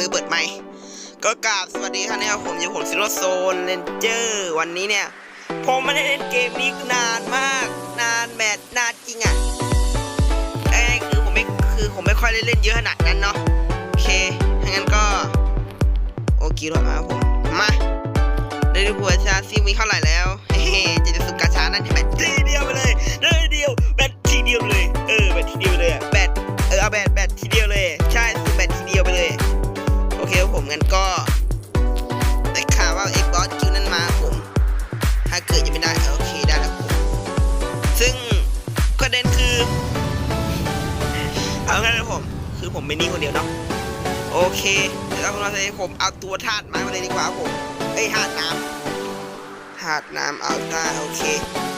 เลยเปิดไมค์ก็กราบสวัสดีครับเนี่ยผมอยู่ผมซิโรโซนเลนเจอร์วันนี้เนี่ย ผมไม่ได้เล่นเกมนี้นานมาก นานแบบนานจริงอะเอ้คือผมไม่คือผมไม่ค่อยได้เล่นเยอะขนาดนั้นเนาะโอเคถ้างั้นก็ โอเคแล้วครับผมมาได้ดูหัวชาซิมีเท่าไหร่แล้วเฮ้จะจะสุกกาชานั่นแบตทีเดียวไปเลยได้เดียวแบตทีเดียวเลยเออแบตทีเดียวเลยอะ โอเคครับผมงั้นก็ได้ข่าวว่าเอ็กบอสคิวนั้นมาผม ถ้าเกิดยังไม่ได้โอเคได้แล้วผม ซึ่งประเด็นคือ เอางั้นนะผม คือผมไม่นี่คนเดียวเนาะโอเคเดี๋ยวเรามาเลยผมเอาตัวธาตุไม้มาเลยดีกว่าผมเอ้ยธาตุน้ำธาตุน้ำเอาตาโอเค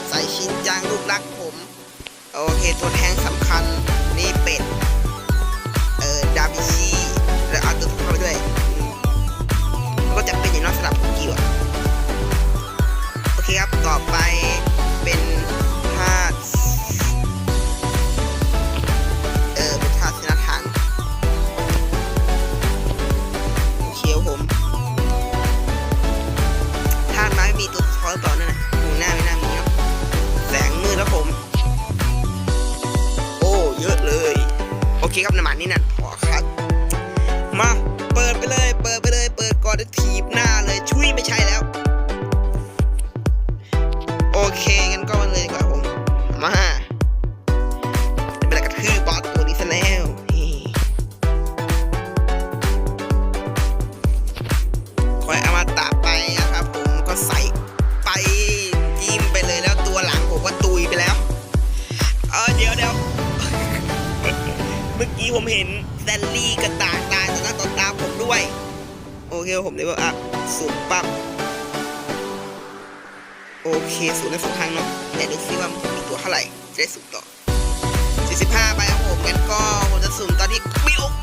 ใส่ชิ้นจางลูกรักผม โอเค ตัวแทงสำคัญนี่เป็ด เอ่อดาบิชี ต่อไป ผมเห็นแซนลี่กระตากตาต่อหน้าต่อตาผมด้วย โอเคผมเลยว่าอะสูงปั๊บโอเคสูงได้สองครั้งเนาะแต่ดูซิว่ามันมีตัวเท่าไหร่จะได้สูงต่อ45ไปครับผมงั้นก็ผมจะสุ่มตอนที่มีโอก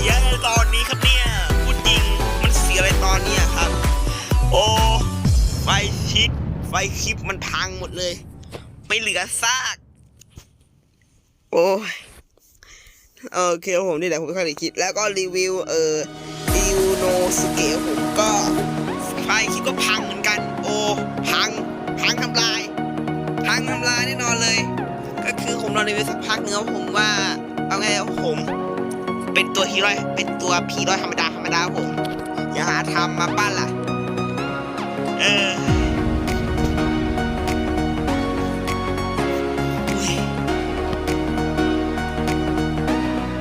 สียอะไรตอนนี้ครับเนี่ยพูดจริงมันเสียอะไรตอนเนี้ยครับ โอ้ไฟชิปไฟคลิปมันพังหมดเลย ไม่เหลือซาก โอ้ยโอเคผมนี่แหละผมค่อยคิด แล้วก็รีวิวเอ่อรีวิวโนสเกะผมก็ไฟคลิปก็พังเหมือนกัน โอ้พังพังทำลายพังทำลายแน่นอนเลย ก็คือผมนอนรีวิวสักพักเนื้อผมว่าเอาไงอะผม เป็นตัวฮีโร่เป็นตัวผีร้อยธรรมดาธรรมดาผม อย่าหาทำมาปั้นล่ะ เออ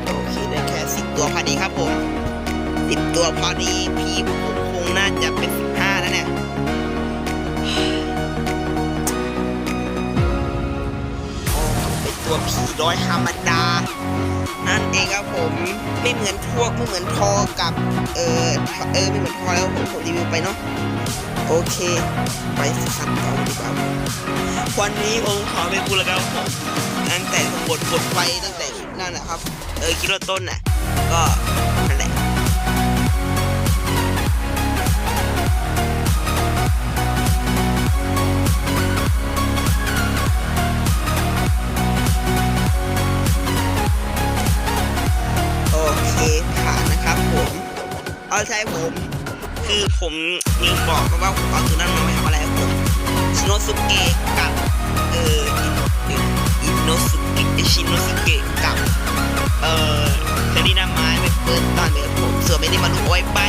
โอเคได้แค่สิบตัวพอดีครับผมสิบตัวพอดีผีผมคงน่าจะเป็นสิบห้าแล้วเนี่ยเป็นตัวผีร้อยธรรมดา นั่นเองครับผมไม่เหมือนพวกไม่เหมือนทอกับเออเออไม่เหมือนทอแล้วผมผมรีวิวไปเนาะโอเค ไปสัมต่อดีกว่าวันนี้ผมขอไปพูดแล้วครับผมตั้งแต่ผมบดกดไฟตั้งแต่นั่นแหละครับ เออคิดว่าต้นน่ะก็ เอาใช่ผม คือผมลืมบอกไปว่าผมเอาตัวนั้นมาไม่ทำอะไรผมชิโนสุเกะกับเอ่ออินโนสุเกะชิโนสุเกะกับเอ่อเทรีนาไม้ไปเปิดตอนเดียวผมส่วนไม่ได้มารู้โอ้ยไป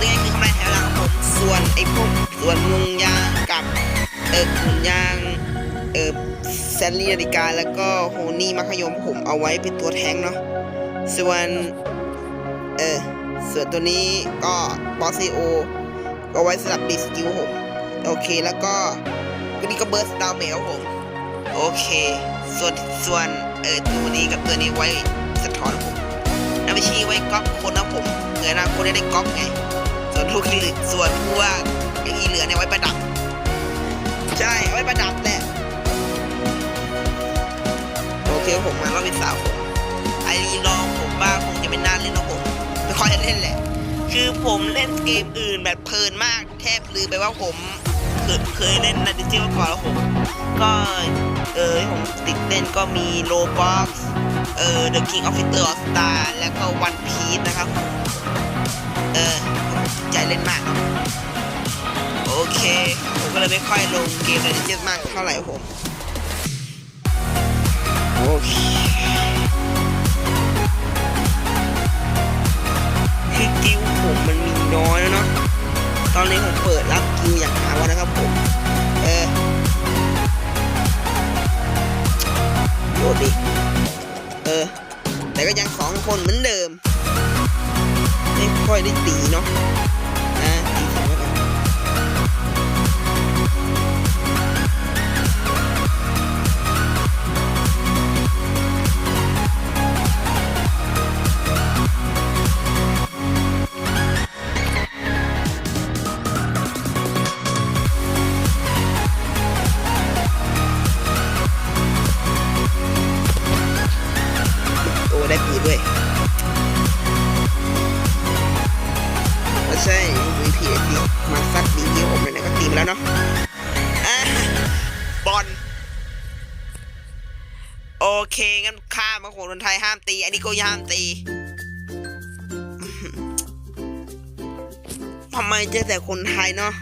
นี่คือคำแรกแถวหลังผมส่วนไอ้พวกส่วนมุงยางกับเอ่อขุนยางเออแซนลี่นาฬิกาแล้วก็โฮนี่มัคยมผมเอาไว้เป็นตัวแทงเนาะส่วนเออ ส่วนตัวนี้ก็บอสซีโอก็ไว้สำหรับบีสกิลผมโอเคแล้วก็ตัวนี้ก็เบิร์สดาวเมลผมโอเค ส่วนส่วนเออตัวนี้กับตัวนี้ไว้สะท้อนผมนาวิชีไว้ก๊อปคนนะผมเหลือนาคนได้ก๊อปไง ส่วนลูกที่เหลือส่วนพวกอย่างนี้เหลือเนี่ยไว้ประดับ ใช่ไว้ประดับแหละโอเคผมมารอบที่สามผมไอรีลองผมว่าคงจะเป็นน่าเล่นนะผม ค่อยเล่นแหละ คือผมเล่นเกมอื่นแบบเพลินมากแทบลืมไปว่าผมเคยเคยเล่นนัดดิจิมาก่อนแล้วผมก็เออผมติดเล่นก็มีโลบ็อกเออ The King of Fighter All Star แล้วก็ One Piece นะครับผมเออใจเล่นมาก โอเค ผมก็เลยไม่ค่อยลงเกมนัดดิจิมากเท่าไหร่ผมโอเค คือกิวผมมันมีน้อยแล้วเนาะตอนนี้ผมเปิดรับกิวอย่างหาวันนะครับผมเออโดดดิเออ แต่ก็ยังสองคนเหมือนเดิมไม่ค่อยได้ตีเนาะ ได้ปีดด้วยไม่ใช่ VP ไอตีมาซัดดีที่ผมเลยนะก็ตีมแล้วเนาะบอลโอเค งั้นข้ามมาของคนไทยห้ามตี อันนี้ก็ห้ามตีทำไมเจอแต่คนไทยเนาะ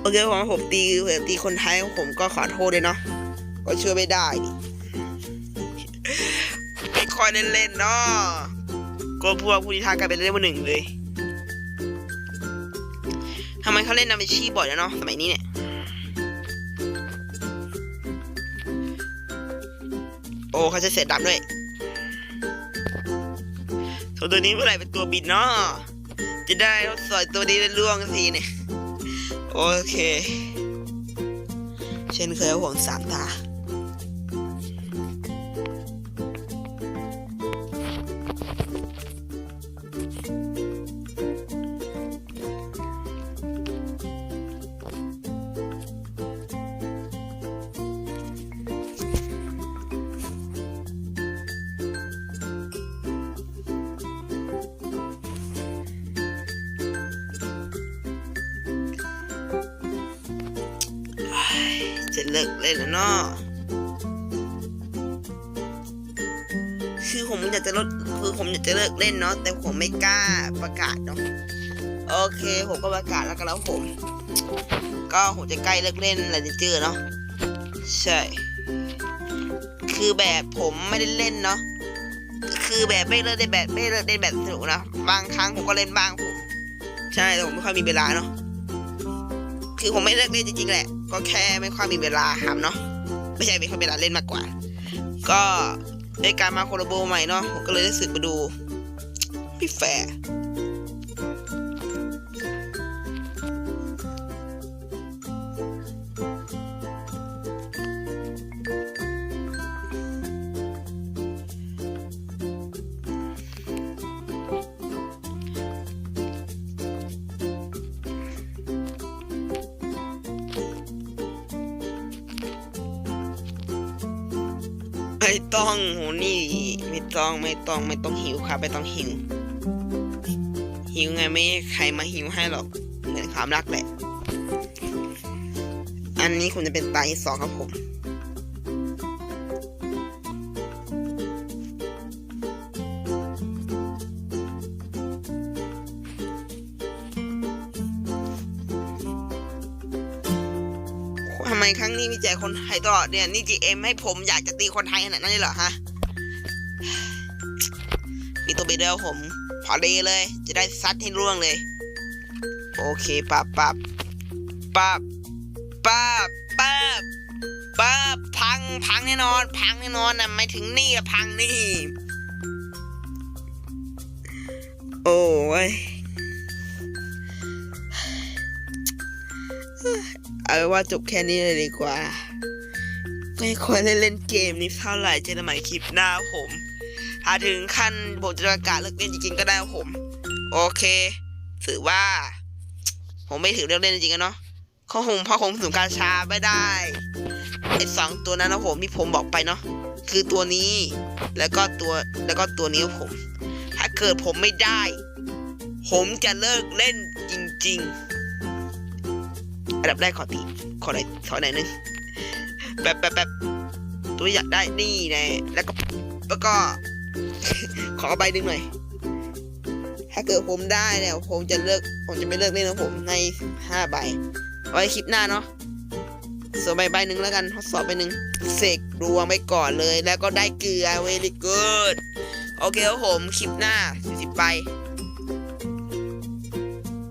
โอเคผมผมตีเผื่อตีคนไทยผมก็ขอโทษเลยเนาะก็ช่วยไม่ได้ ค่อยเล่นๆเนาะก็พวกผู้ที่ทากลายเป็นเล่นมาหนึ่งเลยทำไมเขาเล่นนามิชีบ่อยแล้วเนาะสมัยนี้เนี่ยโอ้เขาจะเสร็จดำด้วยส่วตัวนี้เมื่อไหร่เป็นตัวบินเนาะจะได้ทดสอบตัวนี้ได้ล่วงสีเนี่ย โอเค เช่นเคยครับผมสามตา เลิกเล่นแล้วเนาะคือผมอยากจะลดคือผมอยากจะเลิกเล่นเนาะแต่ผมไม่กล้าประกาศเนาะโอเค ผมก็ประกาศแล้วกันแล้วผม ก็ผมจะใกล้เลิกเล่นอะไรจะเจอเนาะใช่ คือแบบผมไม่ได้เล่นเนาะคือแบบไม่เลิกได้แบบไม่เลิกได้แบบสนุกนะบางครั้งผมก็เล่นบ้างผมใช่แต่ผมไม่ค่อยมีเวลาเนาะคือผมไม่เลิกเล่นจริงๆแหละ ก็แค่ไม่ค่อยมีเวลาทำเนาะไม่ใช่ไม่ค่อยมีเวลาเล่นมากกว่า ก็ในการมาโคโลโบใหม่เนาะผมก็เลยได้สึกมาดูพี่แฟร์ ไม่ต้องโหนี่ ไม่ต้องไม่ต้องไม่ต้องหิวครับไม่ต้องหิว หิวไงไม่ใครมาหิวให้หรอกเหมือนความรักแหละ อันนี้คุณจะเป็นตาที่สองครับผม ครั้งนี้มีแจกคนไทยตลอดเนี่ยนี่จีเอ็มให้ผมอยากจะตีคนไทยขนาดนั้นเลยเหรอฮะมีตัวเบเดอร์ผม พอดีเลย จะได้ซัดให้ร่วงเลย โอเคปับปับปับปับปับปับพังพังแน่นอน พังแน่นอนนะไม่ถึงนี่อะพังนี่ โอ้ย เอาว่าจบแค่นี้เลยดีกว่า ไม่ค่อยได้เล่นเกมนี้เท่าไหร่เจอกันใหม่คลิปหน้าผมถ้าถึงขั้นผมจะประกาศเลิกเล่นจริงๆก็ได้ผม โอเคถือว่า ผมไม่ถือเลิกเล่นจริงๆอะเนาะเขาผมเพราะผมสูงการชาไม่ได้ไอ้สองตัวนั้นนะผมที่ผมบอกไปเนาะคือตัวนี้แล้วก็ตัวแล้วก็ตัวนี้ผม ถ้าเกิดผมไม่ได้ ผมจะเลิกเล่นจริง ๆ อันดับแรกขอตีขอไหนขอไหนอยนึงแบบแบบแบบตัวอยากได้นี่ไงแล้วก็แล้วก็ ขอใบหนึ่งหน่อย ถ้าเกิดผมได้เนี่ยผมจะเลิกผมจะไม่เลิกเล่นของผมในห้าใบไว้คลิปหน้าเนาะส่วนใบใบหนึ่งแล้วกันทดสอบใบหนึ่งเสกรวมไปก่อนเลย แล้วก็ได้เกลือเวลิกูดโอเคครับผมคลิปหน้าสิบใบ